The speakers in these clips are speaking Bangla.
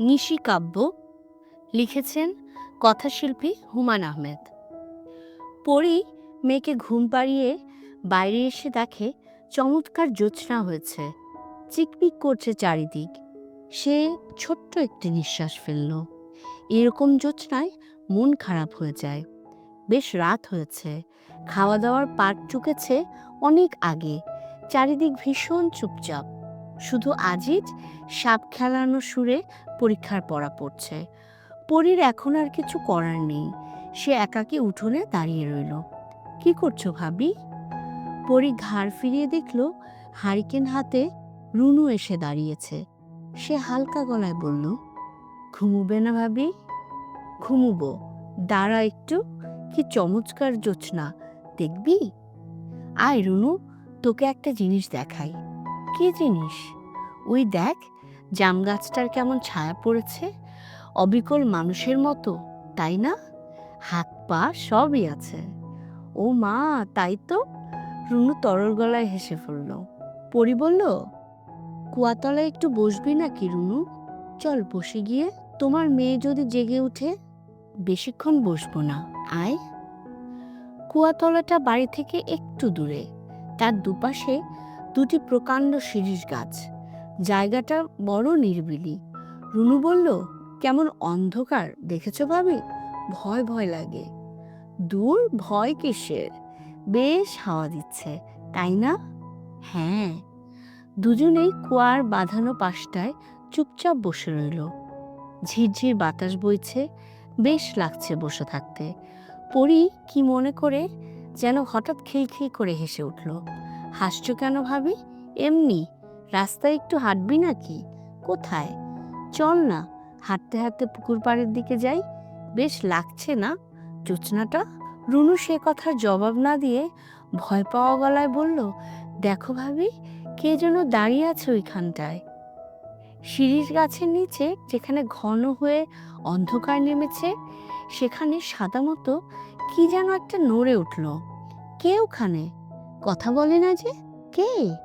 নিশি কাব্য লিখেছেন কথাশিল্পী হুমায়ুন আহমেদ। পরি মেয়েকে ঘুম পাড়িয়ে বাইরে এসে দেখে চমৎকার জ্যোৎস্না হয়েছে, চিকমিক করছে চারিদিক। সে ছোট্ট একটি নিঃশ্বাস ফেলল। এরকম জ্যোৎস্নায় মন খারাপ হয়ে যায়। বেশ রাত হয়েছে। খাওয়া দাওয়ার পাট চুকেছে অনেক আগে। চারিদিক ভীষণ চুপচাপ। শুধু আজিজ, সাপ খেলানো সুরে পরীক্ষার পড়া পড়ছে। পরীর এখন আর কিছু করার নেই। সে একাকী উঠোনে দাঁড়িয়ে রইল। কি করছ ভাবি? পরি ঘাড় ফিরিয়ে দেখল, হারিকেন হাতে রুনু এসে দাঁড়িয়েছে। সে হালকা গলায় বলল, ঘুমুবে না ভাবি? ঘুমুবো। দাঁড়া একটু, কি চমৎকার জোছনা। দেখবি? আয় রুনু, তোকে একটা জিনিস দেখাই। কি জিনিস? ওই দেখ, জাম গাছটার কেমন ছায়া পড়েছে। অবিকল মানুষের মতো, তাই না? হাত, পা সবই আছে। ও মা, তাই তো। রুনু তরল গলায় হেসে ফেলল। পরি বলল, কুয়াতলায় একটু বসবি নাকি রুনু? চল বসে গিয়ে তোমার মেয়ে যদি জেগে উঠে, বেশিক্ষণ বসবো না। আয়। কুয়াতলাটা বাড়ি থেকে একটু দূরে। তার দুপাশে দুটি প্রকাণ্ড শিরিষ গাছ। জায়গাটা বড় নির্বিলি। রুনু বলল, কেমন অন্ধকার, দেখেছ ভাবি? ভয় ভয় লাগে। দূর ভয় কিসের? বেশ হাওয়া দিচ্ছে, তাই না? হ্যাঁ। দুজনেই কুয়ার বাঁধানো পাশটায় চুপচাপ বসে রইল। ঝিরঝির বাতাস বইছে, বেশ লাগছে বসে থাকতে। পরি কি মনে করে, যেন হঠাৎ খিলখিল করে হেসে উঠল। হাসছো কেন ভাবি? এমনি। রাস্তায় একটু হাঁটবি নাকি? কোথায়? চল না, হাঁটতে হাঁটতে পুকুর পাড়ের দিকে যাই। বেশ লাগছে না জোৎস্নাটা রুনু সে কথার জবাব না দিয়ে ভয় পাওয়া গলায় বলল, দেখো ভাবি, কে যেন দাঁড়িয়ে আছে ওইখানটায়? সিঁড়ির গাছের নিচে, যেখানে ঘন হয়ে অন্ধকার নেমেছে, সেখানে সাদা মতো কি যেন একটা নড়ে উঠল। কে ওখানে? কথা বলে না যে? কে?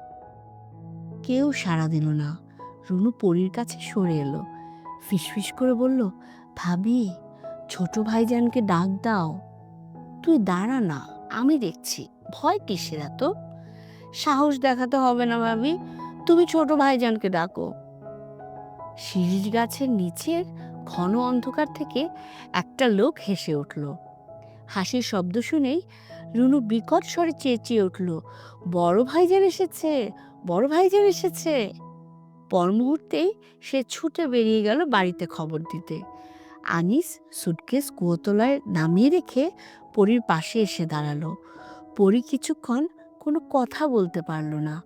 কেউ সাড়া দিল না। রুনু পরীর কাছে সরে এলো। ফিসফিস করে বলল, ভাবি, ছোট ভাইজানকে ডাক দাও। তুই দাঁড়া না, আমি দেখছি। ভয় কিসের এত? সাহস দেখাতে হবে না ভাবি, তুমি ছোট ভাইজানকে ডাকো শিরিষ গাছের নিচের ঘন অন্ধকার থেকে একটা লোক হেসে উঠল। হাসির শব্দ শুনেই রুনু বিকট স্বরে চেঁচিয়ে উঠল, বড় ভাইজান এসেছে, বড় ভাইজান এসেছে। পর মুহূর্তেই সে ছুটে বেরিয়ে গেল বাড়িতে খবর দিতে। আনিস সুটকেস কুয়োতলায় নামিয়ে রেখে পরীর পাশে এসে দাঁড়াল। পরী কিছুক্ষণ কোনো কথা বলতে পারল না।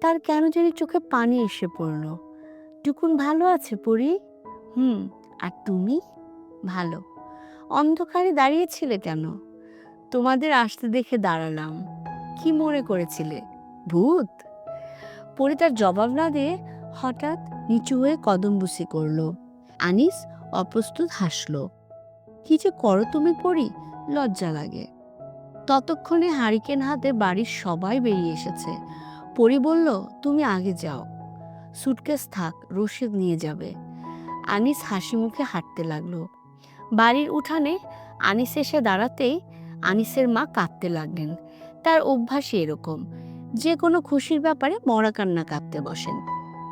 তার কেন জানি চোখে পানি এসে পড়ল। টুকুন ভালো আছে পরী? হুম, আর তুমি? ভালো। অন্ধকারে দাঁড়িয়েছিলে কেন? তোমাদের আসতে দেখে দাঁড়ালাম। কি মনে করেছিলে? ভূত! পরি তার জবাব না দিয়ে হঠাৎ নিচু হয়ে কদম বুসি করল। আনিস অপ্রস্তুত হাসল। কি যে করো তুমি পড়ি লজ্জা লাগে। ততক্ষণে হারিকেন হাতে বাড়ির সবাই বেরিয়ে এসেছে। পরি বলল, তুমি আগে যাও। সুটকেস থাক, রশিদ নিয়ে যাবে। আনিস হাসি মুখে হাঁটতে লাগল। বাড়ির উঠানে আনিস এসে দাঁড়াতেই আনিসের মা কাঁদতে লাগলেন। তার অভ্যাসই এরকম, যে কোনো খুশির ব্যাপারে মরা কান্না কাঁদতে বসেন।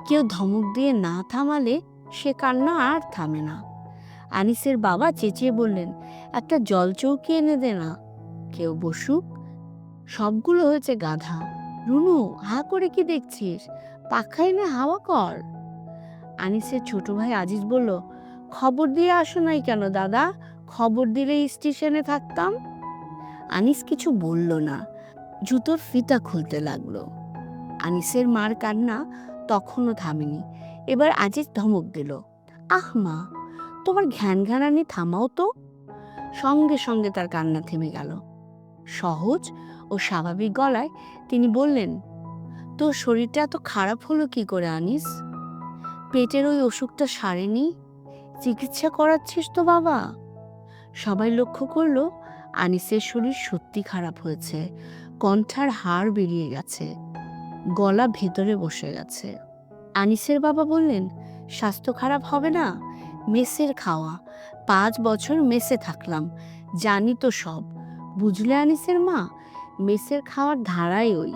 কেউ ধমক দিয়ে না থামালে সে কান্না আর থামে না। আনিসের বাবা চেঁচিয়ে বললেন, একটা জল চৌকি এনে দে না। কেউ বসুক। সবগুলো হয়েছে গাধা। রুনু, হা করে কি দেখছিস? পাখা এনে হাওয়া কর। আনিসের ছোট ভাই আজিজ বলল, খবর দিয়ে আসো নাই কেন দাদা? খবর দিলে স্টেশনে থাকতাম। আনিস কিছু বলল না। জুতোর ফিতা খুলতে লাগল। আনিসের মার কান্না তখনও থামেনি। এবার আজিজ ধমক দিল, আহ মা, তোমার ঘ্যান ঘ্যানানি থামাও তো। সঙ্গে সঙ্গে তার কান্না থেমে গেল। সহজ ও স্বাভাবিক গলায় তিনি বললেন, তোর শরীরটা এত খারাপ হলো কি করে আনিস? পেটের ওই অসুখটা সারেনি? চিকিৎসা করাচ্ছিস তো বাবা? সবাই লক্ষ্য করল আনিসের শরীর সত্যি খারাপ হয়েছে। কণ্ঠার হাড় বেরিয়ে গেছে। গলা ভেতরে বসে গেছে। আনিসের বাবা বললেন, স্বাস্থ্য খারাপ হবে না? মেসের খাওয়া। পাঁচ বছর মেসে থাকলাম। জানি তো সব। বুঝলে আনিসের মা? মেসের খাওয়ার ধারাই ওই।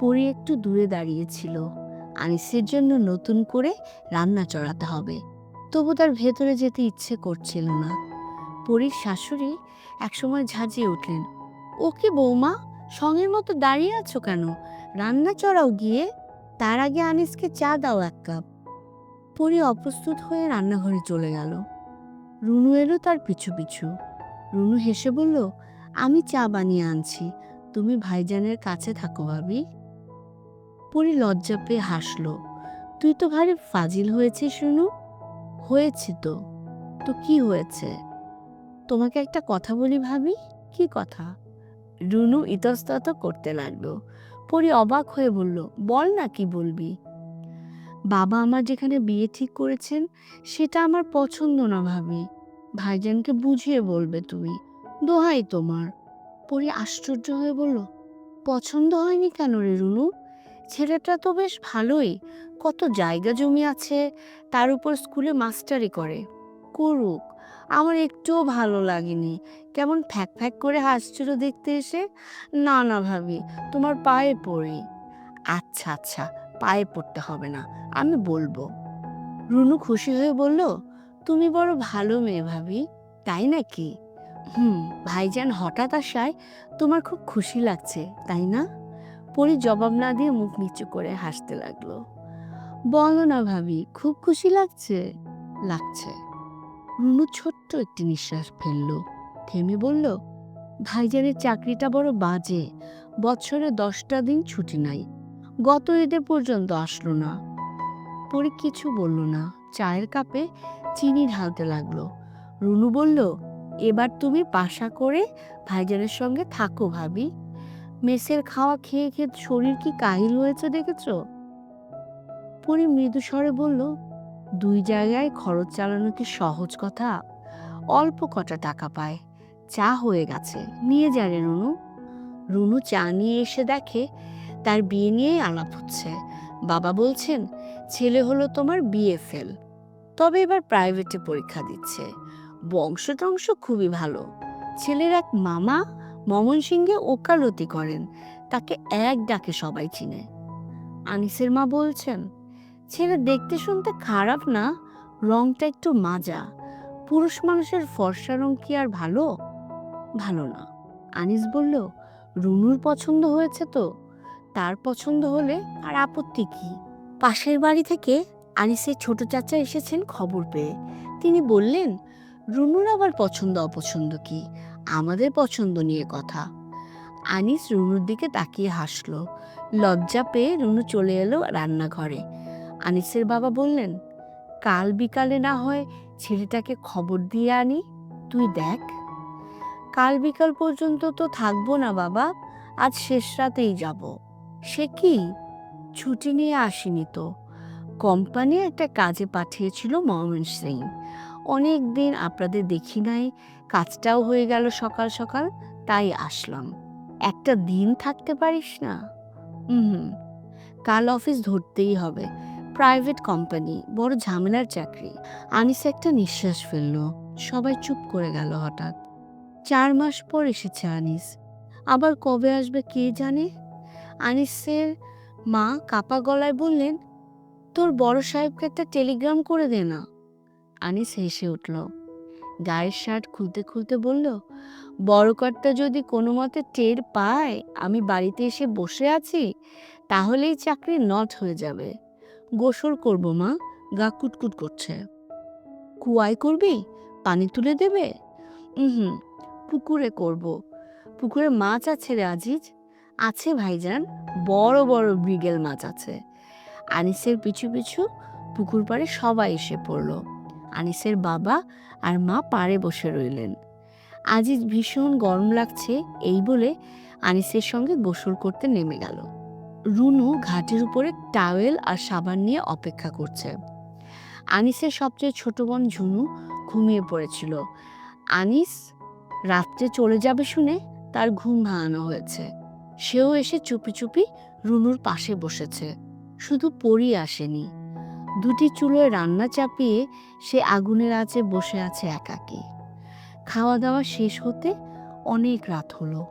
পরি একটু দূরে দাঁড়িয়েছিল আনিসের জন্য নতুন করে রান্না চড়াতে হবে। তবু তার ভেতরে যেতে ইচ্ছে করছিল না। পরীর শাশুড়ি একসময় ঝাঁঝিয়ে উঠলেন। ও কি বৌমা, সঙ্গের মতো দাঁড়িয়ে আছো কেন? রান্না চড়াও গিয়ে। তার আগে আনিসকে চা দাও এক কাপ। পরি অপ্রস্তুত হয়ে রান্নাঘরে চলে গেল। রুনু এলো তার পিছু পিছু। রুনু হেসে বলল, আমি চা বানিয়ে আনছি। তুমি ভাইজানের কাছে থাকো ভাবি। পরি লজ্জা পেয়ে হাসলো, তুই তো ভারী ফাজিল হয়েছিস রুনু? হয়েছি তো। তো কি হয়েছে? তোমাকে একটা কথা বলি ভাবি? কি কথা? রুনু ইতস্তত করতে লাগল। পরি অবাক হয়ে বলল বল না কি বলবি? বাবা আমার যেখানে বিয়ে ঠিক করেছেন সেটা আমার পছন্দ না ভাবি। ভাইজানকে বুঝিয়ে বলবে তুমি। দোহাই তোমার। পরি আশ্চর্য হয়ে বলল পছন্দ হয়নি কেন রে রুনু? ছেলেটা তো বেশ ভালোই। কত জায়গা জমি আছে তার উপর স্কুলে মাস্টারি করে। করুক। আমার একটুও ভালো লাগেনি। কেমন ফ্যাক ফ্যাক করে হাসছিল দেখতে এসে? না না ভাবি, তোমার পায়ে পড়ি। আচ্ছা আচ্ছা পায়ে পড়তে হবে না, আমি বলব। রুনু খুশি হয়ে বলল, তুমি বড় ভালো মেয়ে ভাবি, তাই নাকি? হুম, ভাইজান হঠাৎ আসায় তোমার খুব খুশি লাগছে, তাই না? পরি জবাব না দিয়ে মুখ নিচু করে হাসতে লাগল। বলো না ভাবি, খুব খুশি লাগছে? লাগছে। রুনু ছোট্ট একটি নিঃশ্বাস ফেলল। থেমে বলল, ভাইজানের চাকরিটা বড় বাজে। বছরে দশটা দিন ছুটি নাই। গত ঈদের পর্যন্ত আসলো না। পরে কিছু বলল না। চায়ের কাপে চিনি ঢালতে লাগল। রুনু বলল, এবার তুমি পাশা করে ভাইজানের সঙ্গে থাকো ভাবি। মেসের খাওয়া খেয়ে খেয়ে শরীর কি কাহিল হয়েছে দেখেছ? পরে মৃদু স্বরে বলল দুই জায়গায় খরচ চালানো কি সহজ কথা? অল্প কটা টাকা পায়। চা হয়ে গেছে। নিয়ে যা রে রুনু। রুনু চা নিয়ে এসে দেখে তার বিয়ে নিয়েই আলাপ হচ্ছে। বাবা বলছেন, ছেলে হলো তোমার বিয়ে ফেল তবে এবার প্রাইভেটে পরীক্ষা দিচ্ছে। বংশ টংশ খুবই ভালো। ছেলের এক মামা মমন সিংহে ওকালতি করেন। তাকে এক ডাকে সবাই চিনে। আনিসের মা বলছেন ছেলে দেখতে শুনতে খারাপ না, রংটা একটু মাজা। পুরুষ মানুষের ফর্সা রং কি আর ভালো? ভালো না। আনিস বলল, রুনুর পছন্দ হয়েছে তো। তার পছন্দ হলে আর আপত্তি কি? পাশের বাড়ি থেকে আনিসের ছোট চাচা এসেছেন খবর পেয়ে। তিনি বললেন, রুনুর আবার পছন্দ অপছন্দ কি? আমাদের পছন্দ নিয়ে কথা। আনিস রুনুর দিকে তাকিয়ে হাসলো। লজ্জা পেয়ে রুনু চলে এলো রান্নাঘরে। আনিসের বাবা বললেন, কাল বিকালে না হয় ছেলেটাকে খবর দিয়ে আনি, তুই দেখ। কাল বিকাল পর্যন্ত তো থাকব না বাবা, আজ শেষ রাতেই যাব। সে কি? ছুটি নিয়ে আসিনি তো। কোম্পানি একটা কাজে পাঠিয়েছিল ময়মন সিং অনেক দিন আপনাদের দেখি নাই, কাজটাও হয়ে গেল সকাল সকাল, তাই আসলাম। একটা দিন থাকতে পারিস না? হুম, কাল অফিস ধরতেই হবে। প্রাইভেট কোম্পানি, বড় ঝামেলার চাকরি। আনিস একটা নিঃশ্বাস ফেলল। সবাই চুপ করে গেল হঠাৎ। চার মাস পর এসেছে আনিস। আবার কবে আসবে কে জানে? আনিসের মা কাপা গলায় বললেন, তোর বড় সাহেবকে একটা টেলিগ্রাম করে দে না। আনিস হেসে উঠল। গায়ের শার্ট খুলতে খুলতে বলল, বড় কর্তা যদি কোনো মতে টের পায়, আমি বাড়িতে এসে বসে আছি, তাহলেই চাকরি নট হয়ে যাবে। গোসল করব মা, গা কুটকুট করছে। কুয়ায় করবি? পানি তুলে দেবে? হুম পুকুরে করব। পুকুরে মাছ আছে রে আজিজ। আছে ভাইজান, বড় বড় ব্রিগেল মাছ আছে। আনিসের পিছু পিছু পুকুর পাড়ে সবাই এসে পড়ল। আনিসের বাবা আর মা পাড়ে বসে রইলেন। আজিজ ভীষণ গরম লাগছে, এই বলে আনিসের সঙ্গে গোসল করতে নেমে গেল। রুনু ঘাটের উপরে টাওয়েল আর সাবান নিয়ে অপেক্ষা করছে। আনিসের সবচেয়ে ছোট বোন ঝুনু ঘুমিয়ে পড়েছিল। আনিস রাত্রে চলে যাবে শুনে তার ঘুম ভাঙানো হয়েছে। সেও এসে চুপি চুপি রুনুর পাশে বসেছে। শুধু পরি আসেনি। দুটি চুলোয় রান্না চাপিয়ে সে আগুনের আঁচে বসে আছে একাকী। খাওয়া দাওয়া শেষ হতে অনেক রাত হলো।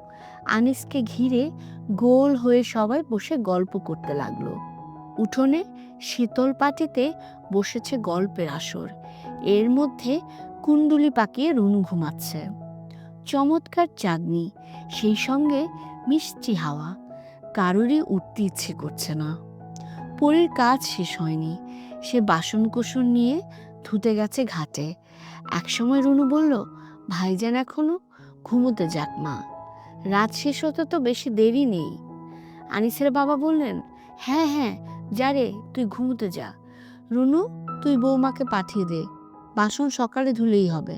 আনিসকে ঘিরে গোল হয়ে সবাই বসে গল্প করতে লাগল। উঠোনে শীতল পাটিতে বসেছে গল্পের আসর। এর মধ্যে কুণ্ডুলি পাকিয়ে রুনু ঘুমাচ্ছে। চমৎকার চাঁদনি, সেই সঙ্গে মিষ্টি হাওয়া, কারোরই উঠতে ইচ্ছে করছে না। পরীর কাজ শেষ হয়নি। সে বাসন কোসন নিয়ে ধুতে গেছে ঘাটে। একসময় রুনু বলল, ভাইজান এখনও, ঘুমোতে যাক মা। রাত শেষ হতে তো বেশি দেরি নেই। আনিসের বাবা বললেন হ্যাঁ হ্যাঁ যা রে, তুই ঘুমোতে যা। রুনু, তুই বৌমাকে পাঠিয়ে দে, বাসন সকালে ধুলেই হবে।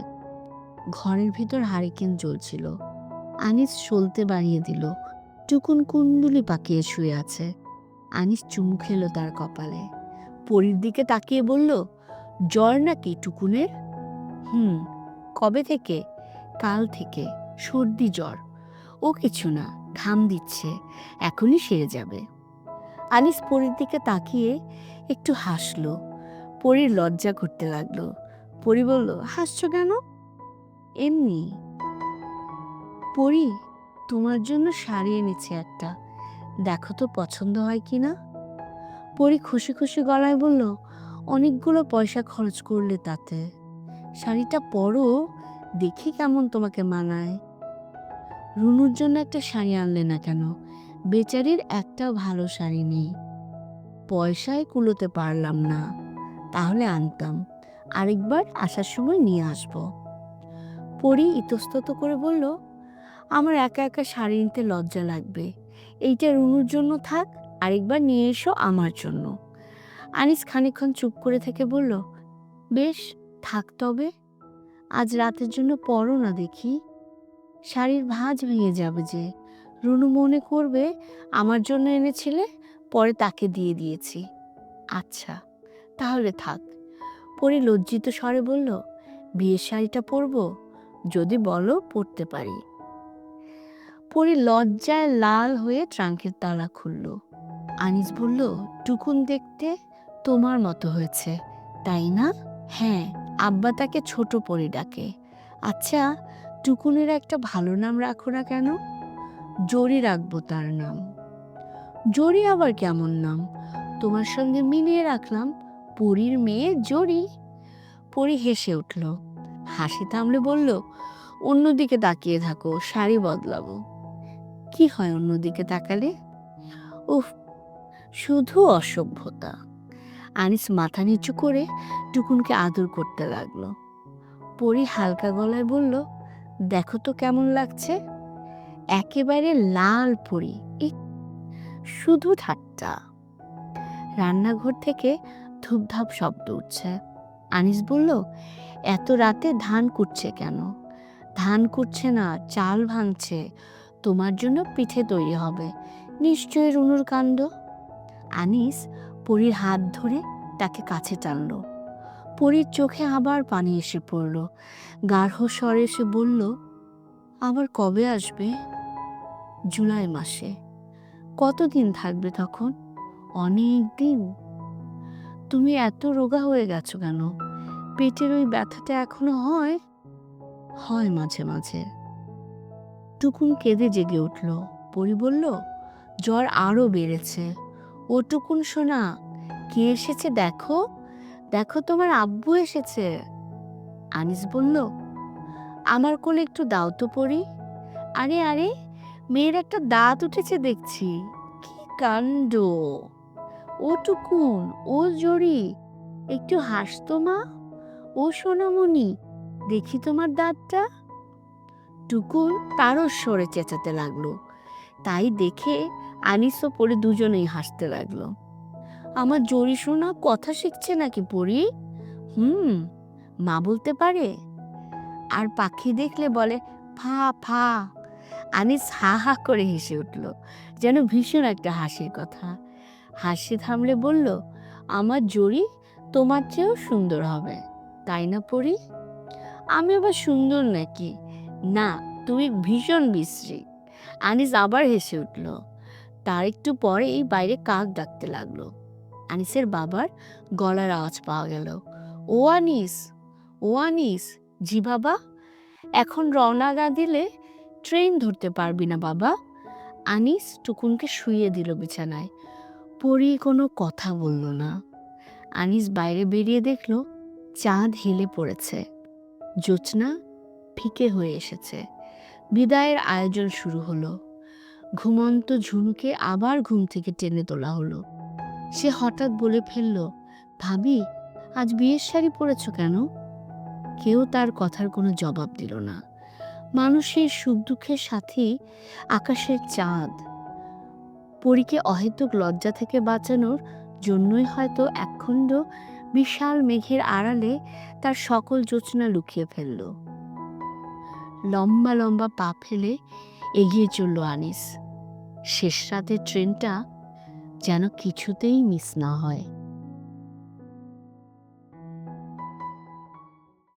ঘরের ভিতর হারিকেন জ্বলছিল। আনিস সলতে বাড়িয়ে দিল, টুকুন কুণ্ডুলি পাকিয়ে শুয়ে আছে। আনিস চুমু খেলো তার কপালে। পরীর দিকে তাকিয়ে বলল, জ্বর নাকি টুকুনের? হুম, কবে থেকে? কাল থেকে, সর্দি জ্বর। ও কিছু না, ঘাম দিচ্ছে, এখনই সেরে যাবে। আনিস পরীর দিকে তাকিয়ে একটু হাসলো। পরীর লজ্জা করতে লাগল। পরি বলল, হাসছো কেন? এমনি। পরি, তোমার জন্য শাড়ি এনেছি একটা। দেখো তো পছন্দ হয় কি না? পরি খুশি খুশি গলায় বলল, অনেকগুলো পয়সা খরচ করলে তাতে। শাড়িটা পরো, দেখি কেমন তোমাকে মানায়। রুনুর জন্য একটা শাড়ি আনলে না কেন? বেচারির একটাও ভালো শাড়ি নেই। পয়সায় কুলোতে পারলাম না। তাহলে আনতাম। আরেকবার আসার সময় নিয়ে আসব। পরি ইতস্তত করে বলল, আমার একা একা শাড়ি নিতে লজ্জা লাগবে। এইটা রুনুর জন্য থাক, আরেকবার নিয়ে এসো আমার জন্য। আনিস খানিকক্ষণ চুপ করে থেকে বলল, বেশ, থাক তবে। আজ রাতের জন্য পরো না দেখি। শাড়ির ভাঁজ ভেঙে যাবে যে। রুনু মনে করবে আমার জন্য এনেছিলে, পরে তাকে দিয়ে দিয়েছি। আচ্ছা তাহলে থাক। পরে লজ্জিত স্বরে বলল, বিয়ের শাড়িটা পরবো? যদি বলো, পরতে পারি। পরে লজ্জায় লাল হয়ে ট্রাঙ্কের তালা খুলল। আনিস বলল, টুকুন দেখতে তোমার মতো হয়েছে, তাই না? হ্যাঁ আব্বা তাকে ছোট পরি ডাকে। আচ্ছা টুকুনের একটা ভালো নাম রাখো না কেন? জরি রাখব তার নাম। জরি আবার কেমন নাম? তোমার সঙ্গে মিলিয়ে রাখলাম, পরীর মেয়ে জরি। পরি হেসে উঠল, হাসি থামলে বলল, অন্যদিকে তাকিয়ে থাকো, শাড়ি বদলাবো। কি হয় অন্যদিকে তাকালে? উফ, শুধু অসভ্যতা। আনিস মাথা নিচু করে টুকুনকে আদর করতে লাগল। পরি হালকা গলায় বলল দেখো তো কেমন লাগছে। একেবারে লাল পরি। শুধু ঠাট্টা। রান্নাঘর থেকে ধূপধাপ শব্দ উঠছে। আনিস বলল, এত রাতে ধান কুটছে কেন? ধান কুটছে না, চাল ভাঙছে। তোমার জন্য পিঠে তৈরি হবে। নিশ্চয়ই রুনুর কাণ্ড। আনিস পরীর হাত ধরে তাকে কাছে টানল। পরীর চোখে আবার পানি এসে পড়ল। গাঢ় স্বরে এসে বলল, আবার কবে আসবে? জুলাই মাসে। কতদিন থাকবে তখন? অনেক দিন। তুমি এত রোগা হয়ে গেছো কেন? পেটের ওই ব্যথাটা এখনও হয়? হয় মাঝে মাঝে। টুকুন কেঁদে জেগে উঠল। পরি বলল, জ্বর আরও বেড়েছে। ও টুকুন শোনা, কে এসেছে দেখো? দেখো তোমার আব্বু এসেছে। আনিস বলল, আমার কোলে একটু দাও তো পড়ি আরে আরে, মেয়ের একটা দাঁত উঠেছে দেখছি। কি কাণ্ড! ও টুকুন, ও জড়ি একটু হাসতো মা। ও সোনামণি, দেখি তোমার দাঁতটা। টুকুন তারও সরে চেঁচাতে লাগল। তাই দেখে আনিস ও পরে দুজনেই হাসতে লাগল। আমার জরি শোনা কথা শিখছে নাকি পড়ি হুম, মা বলতে পারে। আর পাখি দেখলে বলে, ফা ফা। আনিস হা হা করে হেসে উঠল, যেন ভীষণ একটা হাসির কথা। হাসি থামলে বলল, আমার জরি তোমার চেয়েও সুন্দর হবে, তাই না পড়ি? আমি আবার সুন্দর নাকি? না, তুমি ভীষণ বিশ্রী। আনিস আবার হেসে উঠল। তার একটু পরেই বাইরে কাক ডাকতে লাগল। আনিসের বাবার গলার আওয়াজ পাওয়া গেল। ও আনিস ও আনিস, জি বাবা, এখন রওনা না দিলে ট্রেন ধরতে পারবি না বাবা। আনিস টুকুনকে শুইয়ে দিল বিছানায়। পরি কোনো কথা বলল না। আনিস বাইরে বেরিয়ে দেখল চাঁদ হেলে পড়েছে। জ্যোৎস্না ফিকে হয়ে এসেছে। বিদায়ের আয়োজন শুরু হলো। ঘুমন্ত ঝুনুকে আবার ঘুম থেকে টেনে তোলা হলো। সে হঠাৎ বলে ফেলল, ভাবি, আজ বিয়ের শাড়ি পরেছ কেন? কেউ তার কথার কোনো জবাব দিল না। মানুষের সুখ দুঃখের সাথে আকাশের চাঁদ। পরীকে অহেতুক লজ্জা থেকে বাঁচানোর জন্যই হয়তো একখণ্ড বিশাল মেঘের আড়ালে তার সকল যোচনা লুকিয়ে ফেলল। লম্বা লম্বা পা ফেলে এগিয়ে চলল আনিস। শেষ রাতের ট্রেনটা যেন কিছুতেই মিস না হয়।